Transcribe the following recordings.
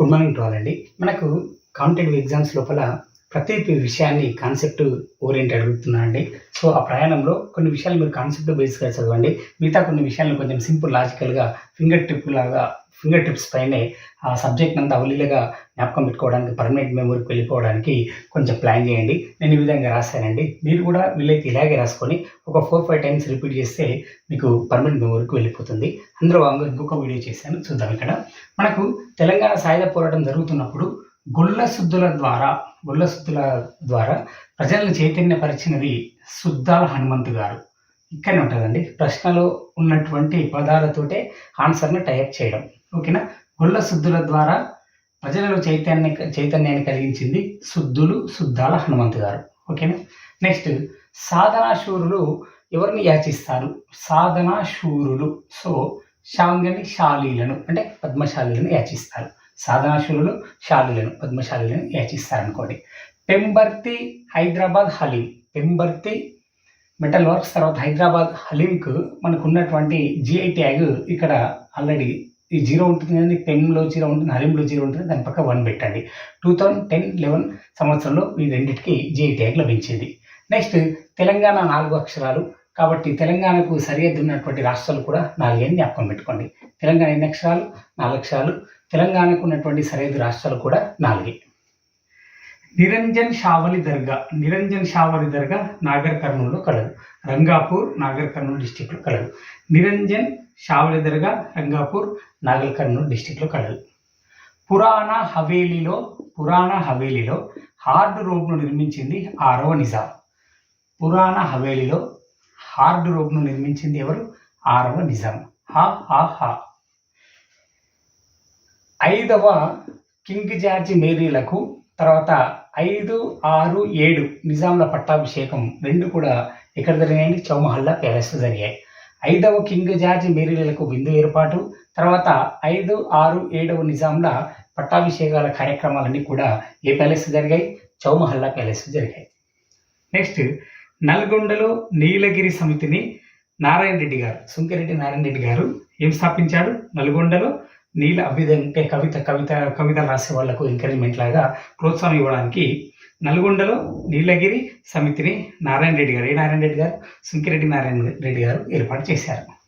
Good morning to all అండి మనకు competitive exams లోపల ప్రతి విషయాన్ని కాన్సెప్ట్ ఓరియంటెడ్ అడుగుతున్నానండి. సో ఆ ప్రయాణంలో కొన్ని విషయాలు మీరు కాన్సెప్ట్ బేస్గా చదవండి. మిగతా కొన్ని విషయాలను కొంచెం సింపుల్ లాజికల్గా ఫింగర్ టిప్ లాగా ఫింగర్ టిప్స్ పైనే ఆ సబ్జెక్ట్ అంతా అవలీలగా జ్ఞాపకం పెట్టుకోవడానికి పర్మనెంట్ మెమొరీకి వెళ్ళిపోవడానికి కొంచెం ప్లాన్ చేయండి. నేను ఈ విధంగా రాశానండి. మీరు కూడా వీలైతే ఇలాగే రాసుకొని ఒక ఫోర్ ఫైవ్ టైమ్స్ రిపీట్ చేస్తే మీకు పర్మనెంట్ మెమొరీకి వెళ్ళిపోతుంది. అందులో భాగంగా ఇంకొక వీడియో చేశాను. చూద్దాం ఇక్కడ. మనకు తెలంగాణ సాయుధ పోరాటం జరుగుతున్నప్పుడు గుళ్ళ శుద్ధుల ద్వారా గుళ్ళ శుద్ధుల ద్వారా ప్రజలను చైతన్యపరిచినది శుద్ధాల హనుమంతు గారు. ఇక్కడనే ఉంటుందండి. ప్రశ్నలో ఉన్నటువంటి పదాలతోటే ఆన్సర్ని టైప్ చేయడం. ఓకేనా? గుళ్ళ శుద్ధుల ద్వారా ప్రజలలో చైతన్య చైతన్యాన్ని కలిగించింది శుద్ధులు శుద్ధాల హనుమంతు గారు. ఓకేనా? నెక్స్ట్ సాధనాశూరులు ఎవరిని యాచిస్తారు? సాధనాశూరులు. సో శాంగని శాలీలను అంటే పద్మశాలీలను యాచిస్తారు. సాధనాశూరులు శాలులను పద్మశాలులను యాచిస్తారనుకోండి. పెంబర్తి హైదరాబాద్ హలీం. పెంబర్తి మెటల్ వర్క్స్ తర్వాత హైదరాబాద్ హలీంకు మనకు ఉన్నటువంటి జిఐ ట్యాగ్ ఇక్కడ ఆల్రెడీ ఈ జీరో ఉంటుంది కానీ పెన్లో జీరో ఉంటుంది హరింలో జీరో ఉంటుంది దాని పక్క వన్ పెట్టండి. టూ థౌజండ్ టెన్ లెవెన్ సంవత్సరంలో ఈ రెండింటికి జిఐ ట్యాగ్ లభించింది. నెక్స్ట్ తెలంగాణ నాలుగు అక్షరాలు. కాబట్టి తెలంగాణకు సరిహద్దు ఉన్నటువంటి రాష్ట్రాలు కూడా నాలుగేని జ్ఞాపకం పెట్టుకోండి. తెలంగాణ ఎన్ని అక్షరాలు? నాలుగు అక్షరాలు. తెలంగాణకు ఉన్నటువంటి సరిహద్దు రాష్ట్రాలు కూడా నాలుగే. నిరంజన్ షావలి దర్గా. నిరంజన్ షావలి దర్గా నాగర్ కర్నూలులో కలదు. రంగాపూర్ నాగర్ కర్నూలు డిస్టిక్లో కలదు. నిరంజన్ షావలి దర్గా రంగాపూర్ నాగర్ కర్నూలు డిస్టిక్లో కలదు. పురాణ హవేలీలో పురాణ హవేలీలో హార్డ్ రోడ్ను నిర్మించింది ఆరవ నిజాం. పురాణ హవేలీలో హార్డ్ రోడ్ను నిర్మించింది ఎవరు? ఆరవ నిజాం. హా హా హా. ఐదవ కింగ్ జార్జి మేరీలకు తర్వాత ఐదు ఆరు ఏడు నిజాంల పట్టాభిషేకం రెండు కూడా ఎక్కడ జరిగాయండి? చౌమహల్లా ప్యాలెస్ జరిగాయి. ఐదవ కింగ్ జార్జ్ మేరీలకు విందు ఏర్పాటు తర్వాత ఐదు ఆరు ఏడవ నిజాంల పట్టాభిషేకాల కార్యక్రమాలన్నీ కూడా ఏ ప్యాలెస్ జరిగాయి? చౌమహల్లా ప్యాలెస్ జరిగాయి. నెక్స్ట్ నల్గొండలో నీలగిరి సమితిని నారాయణ రెడ్డి గారు సుంకిరెడ్డి నారాయణ రెడ్డి గారు ఏం స్థాపించాడు నల్గొండలో నీళ్ళ అభ్యుదయ అంటే కవిత కవిత రాసే వాళ్ళకు ఎంకరేజ్మెంట్ లాగా ప్రోత్సాహం ఇవ్వడానికి నల్గొండలో నీలగిరి సమితిని నారాయణ రెడ్డి గారు ఏ నారాయణ రెడ్డి గారు? సుంకిరెడ్డి నారాయణ రెడ్డి గారు ఏర్పాటు చేశారు.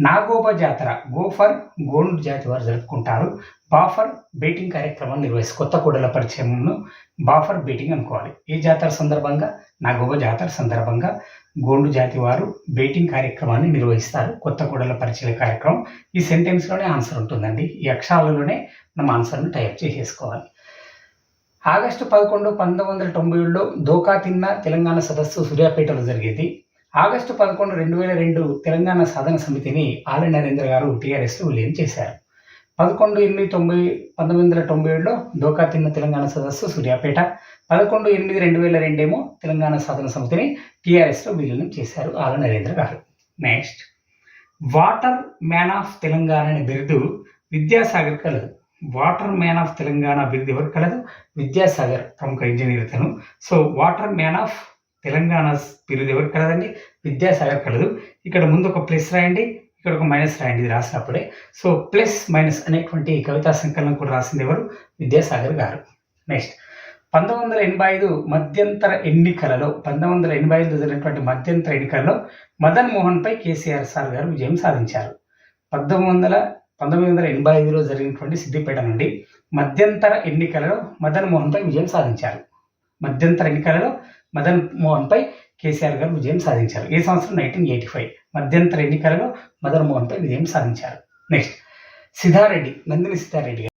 నాగోబ జాతర గోఫర్ గోండ్ జాతి వారు జరుపుకుంటారు. బాఫర్ బేటింగ్ కార్యక్రమం నిర్వహిస్తారు. కొత్త కూడల పరిచయంను బాఫర్ బేటింగ్ అనుకోవాలి. ఏ జాతర సందర్భంగా? నాగోబ జాతర సందర్భంగా. గోండు జాతి వారు బేటింగ్ కార్యక్రమాన్ని నిర్వహిస్తారు. కొత్త కూడల పరిచయ కార్యక్రమం. ఈ సెంటెన్స్లోనే ఆన్సర్ ఉంటుందండి. ఈ అక్షరాలలోనే మనం ఆన్సర్ను టైప్ చేసేసుకోవాలి. ఆగస్టు పదకొండు పంతొమ్మిది వందల తొంభై ఏడులో దోకా తిన్న తెలంగాణ సదస్సు సూర్యాపేటలో జరిగేది. ఆగస్టు పదకొండు రెండు వేల రెండు తెలంగాణ సాధన సమితిని ఆల నరేంద్ర గారు టీఆర్ఎస్లో విలీనం చేశారు. పదకొండు ఎనిమిది తొంభై పంతొమ్మిది వందల తొంభై ఏడులో దోకా తిన్న తెలంగాణ సదస్సు సూర్యాపేట. పదకొండు ఎనిమిది రెండు వేల రెండేమో తెలంగాణ సాధన సమితిని టీఆర్ఎస్లో విలీనం చేశారు ఆల నరేంద్ర గారు. Next water man of Telangana అనే బిరుదు విద్యాసాగర్ కలదు. వాటర్ మ్యాన్ ఆఫ్ తెలంగాణ బిరుదు ఎవరు కలదు? విద్యాసాగర్ ప్రముఖ ఇంజనీర్ తను so water man of Telangana బిరుదు ఎవరు కలదండి? విద్యాసాగర్ కలదు. ఇక్కడ ముందు ఒక ప్లస్ రాయండి ఇక్కడ ఒక మైనస్ రాయండి ఇది రాసినప్పుడే. సో ప్లస్ మైనస్ అనేటువంటి కవితా సంకలనం కూడా రాసింది ఎవరు? విద్యాసాగర్ గారు. నెక్స్ట్ పంతొమ్మిది వందల ఎనభై ఐదు మధ్యంతర ఎన్నికలలో పంతొమ్మిది వందల ఎనభై ఐదు జరిగినటువంటి మధ్యంతర ఎన్నికల్లో మదన్ మోహన్ పై కేసీఆర్ సార్ గారు విజయం సాధించారు. పంతొమ్మిది వందల పంతొమ్మిది వందల ఎనభై ఐదులో జరిగినటువంటి సిద్దిపేట నుండి మధ్యంతర ఎన్నికలలో మదన్ మోహన్ పై విజయం సాధించారు. మధ్యంతర ఎన్నికలలో మదన్ మోహన్ పై కేసీఆర్ గారు విజయం సాధించారు. ఏ సంవత్సరం నైన్టీన్ ఎయిటీ ఫైవ్ మధ్యంతర ఎన్నికలలో మదన్ మోహన్ పై విజయం సాధించారు. నెక్స్ట్ సిద్ధారెడ్డి నందిని సిద్ధారెడ్డి